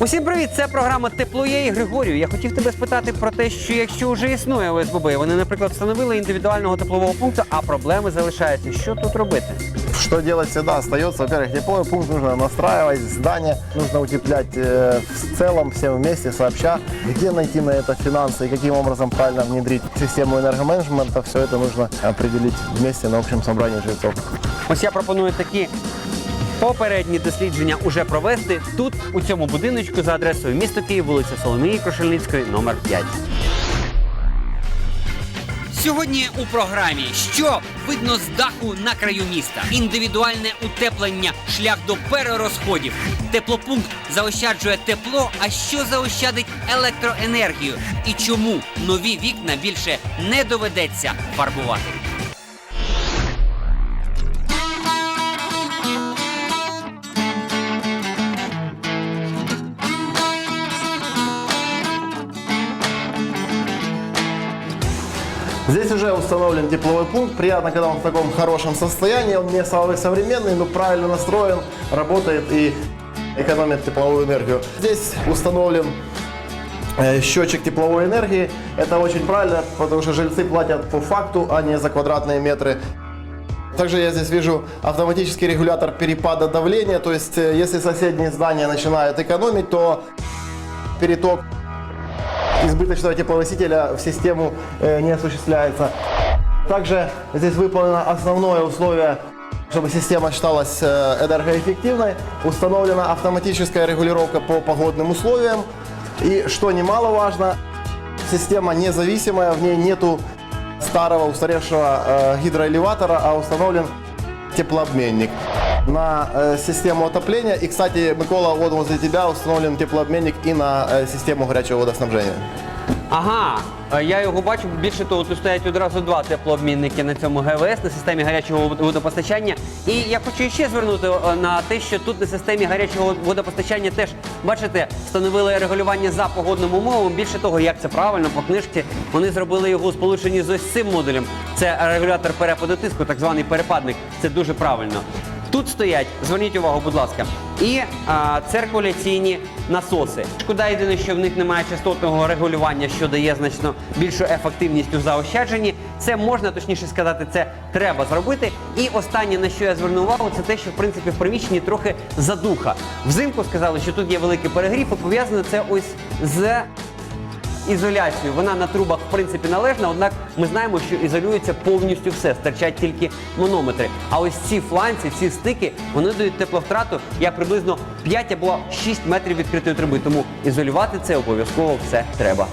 Усім привіт! Це програма Тепло є і Григорію. Я хотів тебе спитати про те, що якщо вже існує ОСББ, вони, наприклад, встановили індивідуального теплового пункту, а проблеми залишаються. Що тут робити? Что делать всегда остается. Во-первых, тепловой пункт нужно настраивать, здание нужно утеплять э, в целом, всем вместе, сообща. Где найти на это финансы и каким образом правильно внедрить систему энергоменеджмента, все это нужно определить вместе на общем собрании жильцов. Ось я пропоную такі попередні дослідження уже провести тут, у цьому будиночку, за адресою місто Київ, вулиця Соломії Крушельницької, номер 5. Сьогодні у програмі що видно з даху на краю міста, індивідуальне утеплення, шлях до перерозходів. Теплопункт заощаджує тепло. А що заощадить електроенергію? І чому нові вікна більше не доведеться фарбувати? Здесь уже установлен тепловой пункт. Приятно, когда он в таком хорошем состоянии. Он не самый современный, но правильно настроен, работает и экономит тепловую энергию. Здесь установлен э, счетчик тепловой энергии. Это очень правильно, потому что жильцы платят по факту, а не за квадратные метры. Также я здесь вижу автоматический регулятор перепада давления. То есть, э, если соседние здания начинают экономить, то переток избыточного теплоносителя в систему э, не осуществляется. Также здесь выполнено основное условие, чтобы система считалась э, энергоэффективной. Установлена автоматическая регулировка по погодным условиям. И что немаловажно, система независимая, в ней нету старого устаревшего э, гидроэлеватора, а установлен теплообменник на э, систему отопления. И, кстати, Микола, вот возле тебя установлен теплообменник и на э, систему горячего водоснабжения. Ага, е, я його бачу. Більше того, тут стоять одразу два теплообмінники на цьому ГВС, на системі гарячого вод- водопостачання. І я хочу ще звернути е, на те, що тут на системі гарячого водопостачання теж, бачите, встановили регулювання за погодним умовам. Більше того, як це правильно по книжці, вони зробили його у сполученні з ось цим модулем. Це регулятор перепаду тиску, так званий перепадник. Це дуже правильно. Тут стоять, зверніть увагу, будь ласка, і а, циркуляційні насоси. Шкода єдине, що в них немає частотного регулювання, що дає значно більшу ефективність у заощадженні. Це можна, точніше сказати, це треба зробити. І останнє, на що я звернув увагу, це те, що в принципі в приміщенні трохи задуха. Взимку сказали, що тут є великий перегрів, і пов'язано це ось з ізоляцію. Вона на трубах в принципі належна, однак ми знаємо, що ізолюється повністю все, стирчать тільки манометри. А ось ці фланці, ці стики, вони дають тепловтрату як приблизно 5 або 6 метрів відкритої труби. Тому ізолювати це обов'язково все треба.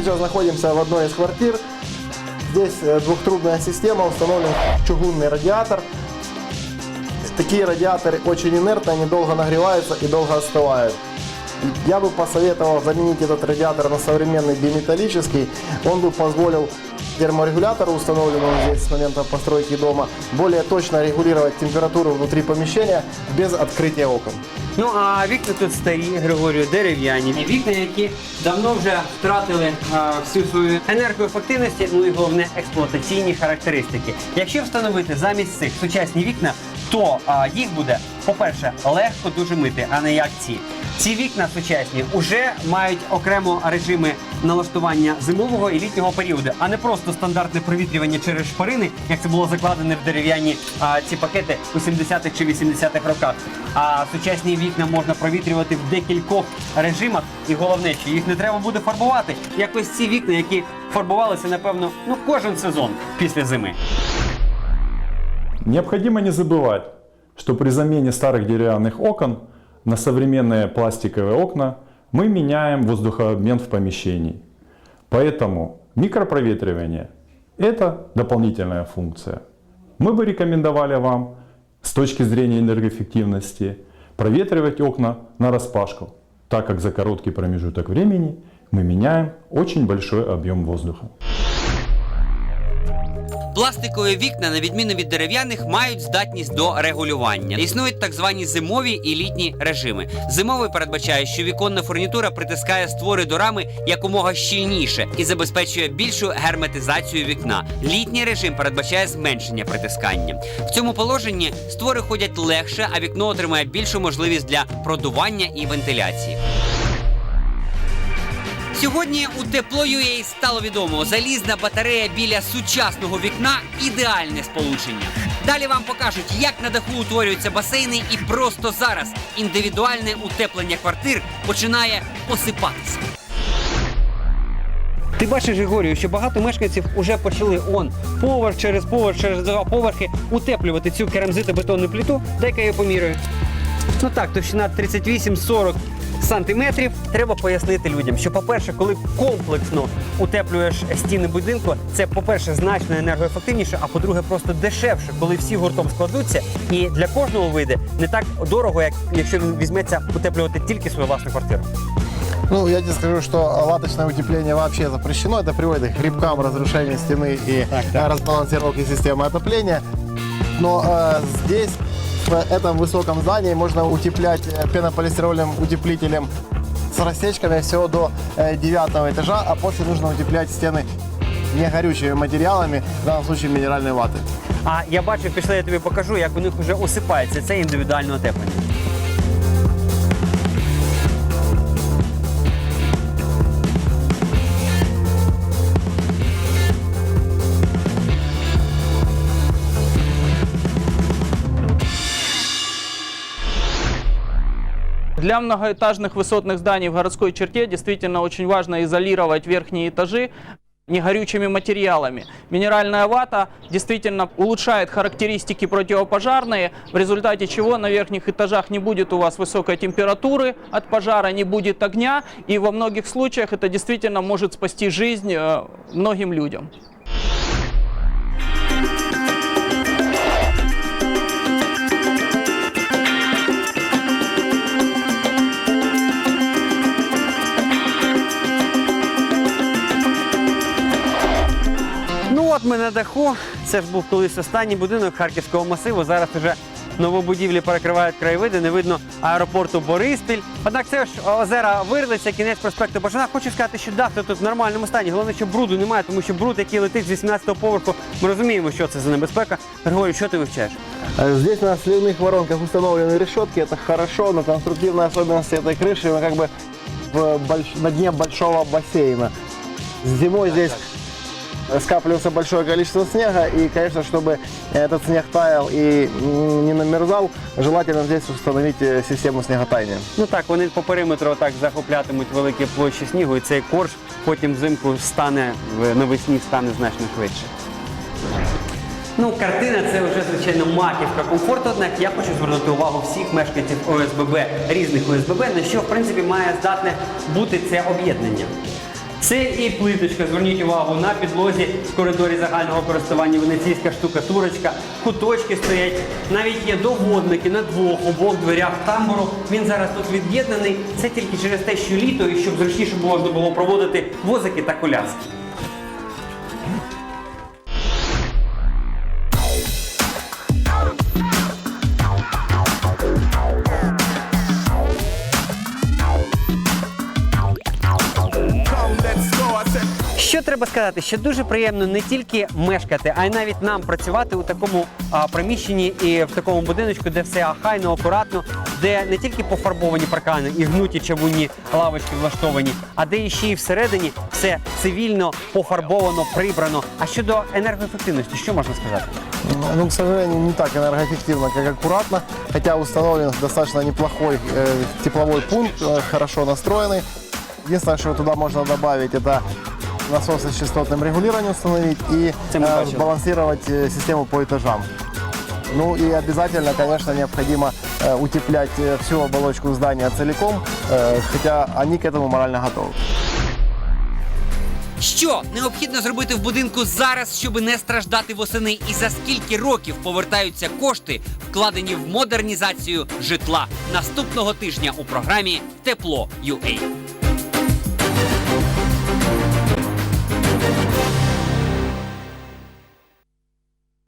сейчас находимся в одной из квартир. Здесь э, двухтрубная система, установлен чугунный радиатор. Такие радиаторы очень инертны, они долго нагреваются и долго остывают. Я бы посоветовал заменить этот радиатор на современный биметаллический. Он бы позволил терморегулятору, установленному здесь с момента постройки дома, более точно регулировать температуру внутри помещения без открытия окон. Ну а вікна тут старі, Григорію, дерев'яні. Вікна, які давно вже втратили а, всю свою енергоефективність, ну і головне експлуатаційні характеристики. Якщо встановити замість цих сучасні вікна, то а, їх буде, по-перше, легко дуже мити, а не як ці. Ці вікна сучасні вже мають окремо режими налаштування зимового і літнього періоду, а не просто стандартне провітрювання через шпарини, як це було закладене в дерев'яні а, ці пакети у 70-х чи 80-х роках. А сучасні вікна можна провітрювати в декількох режимах, і головне, що їх не треба буде фарбувати. Як ось ці вікна, які фарбувалися, напевно, ну кожен сезон після зими. Необходимо не забывать, что при замене старых деревянных окон на современные пластиковые окна мы меняем воздухообмен в помещении. Поэтому микропроветривание – это дополнительная функция. Мы бы рекомендовали вам с точки зрения энергоэффективности проветривать окна на распашку, так как за короткий промежуток времени мы меняем очень большой объем воздуха. Пластикові вікна, на відміну від дерев'яних, мають здатність до регулювання. Існують так звані зимові і літні режими. Зимовий передбачає, що віконна фурнітура притискає створи до рами якомога щільніше і забезпечує більшу герметизацію вікна. Літній режим передбачає зменшення притискання. В цьому положенні створи ходять легше, а вікно отримає більшу можливість для продування і вентиляції. Сьогодні у тепло.ua стало відомо, залізна батарея біля сучасного вікна ідеальне сполучення. Далі вам покажуть, як на даху утворюються басейни, і просто зараз індивідуальне утеплення квартир починає осипатися. Ти бачиш, Григорію, що багато мешканців вже почали он поверх через поверх через два поверхи утеплювати цю керамзитобетонну пліту. Дай-ка я поміряю. Ну так, товщина 38-40 сантиметрів. Треба пояснити людям, що, по-перше, коли комплексно утеплюєш стіни будинку, це, по-перше, значно енергоефективніше, а по-друге, просто дешевше, коли всі гуртом складуться. І для кожного вийде не так дорого, як якщо він візьметься утеплювати тільки свою власну квартиру. Ну, я тебе скажу, что латочное утепление вообще запрещено. Это приводит к грибкам, разрушению стены и Так, так. э, разбалансировке системы отопления. Но э, здесь, в этом высоком здании, можно утеплять э, пенополистирольным утеплителем с рассечками всего до э, девятого этажа, а после нужно утеплять стены не горючими материалами, в данном случае минеральной ваты. А я бачу, пішли, я тобі покажу, як у них вже осипається це індивідуальне утеплення. Для многоэтажных высотных зданий в городской черте действительно очень важно изолировать верхние этажи негорючими материалами. Минеральная вата действительно улучшает характеристики противопожарные, в результате чего на верхних этажах не будет у вас высокой температуры от пожара, не будет огня, и во многих случаях это действительно может спасти жизнь э, многим людям. Ну от ми на даху. Це ж був колись останній будинок Харківського масиву. Зараз вже новобудівлі перекривають краєвиди, не видно аеропорту Бориспіль. Однак це ж озера Вирлиця, кінець проспекту Бажана. Хочу сказати, що дах тут в нормальному стані. Головне, що бруду немає, тому що бруд, який летить з 18-го поверху, ми розуміємо, що це за небезпека. Григорій, що ти вивчаєш? Э, Здесь на сливных воронках установлены решетки, это хорошо, но конструктивные особенности этой крыши, мы как бы в больш- на дне большого бассейна. Зимой здесь скапливается большое количество снега, и, конечно, чтобы этот снег таял и м, не намерзал, желательно здесь установить э, систему снеготаяния. Ну так, вони по периметру отак захоплятимуть великі площі снігу, і цей корж потім взимку стане в- навесні стане значно швидше. Ну, картина це вже звичайно маківка комфорту. Однак я хочу звернути увагу всіх мешканців ОСББ, різних ОСББ, на що в принципі має здатне бути це об'єднання. Це і плиточка, зверніть увагу, на підлозі в коридорі загального користування венеційська штукатурочка, куточки стоять, навіть є доводники на двох обох дверях тамбуру. Він зараз тут від'єднаний. Це тільки через те, що літо і щоб зручніше можна було проводити возики та коляски. треба сказати, що дуже приємно не тільки мешкати, а й навіть нам працювати у такому а, приміщенні і в такому будиночку, де все ахайно, акуратно, де не тільки пофарбовані паркани і гнуті чавунні лавочки влаштовані, а де ще й всередині все цивільно, пофарбовано, прибрано. А щодо енергоефективності, що можна сказати? Ну, к сожалению, не так энергоэффективно, как аккуратно, хотя установлен достаточно неплохой э, тепловой пункт, э, хорошо настроенный. Единственное, что туда можно добавить, это насосы с частотным регулированием установить и Это мы э, бачили. сбалансировать э, систему по этажам. Ну и обязательно, конечно, необходимо э, утеплять э, всю оболочку здания целиком, э, хотя они к этому морально готовы. Що необхідно зробити в будинку зараз, щоб не страждати восени, і за скільки років повертаються кошти, вкладені в модернізацію житла наступного тижня у програмі Тепло UA.